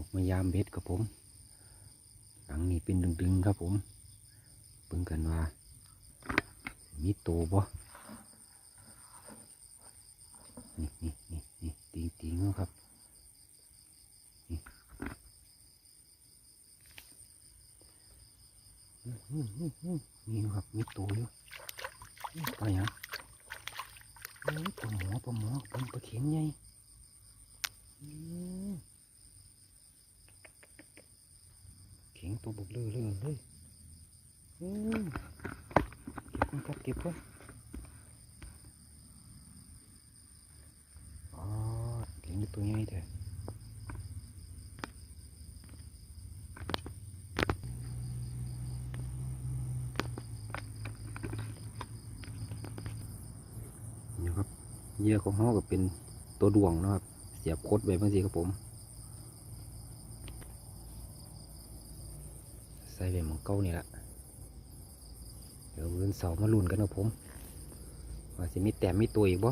อกมายามเบ็ดครับผม หลังนี้เป็นดึงๆครับผมเบิ่งกันว่า มีโตบ่นี่นี่นี่นี่ตีตีงครับนี่มีครับมีโตอยู่ปลาหยังโอ้ยปลาหมอปลาหมอปลาเข็งใหญ่อื้อเข็ งตัวบุกเลื่อเลื่อเลยเก็บก่อนครับเก็บก่อนอ๋อเลี้ยงตัวใหญ่เด้อนี่ครับเยื่อของเขาก็เป็นตัวดวงนะครับ เสียบคดไว้บางทีครับผม ส่ไว้หมองเก้านี่แหละเดี๋ยววันเสาร์มาลุ้นกันนะผม ว่าสิมีแต้มมีตัวอีกบ่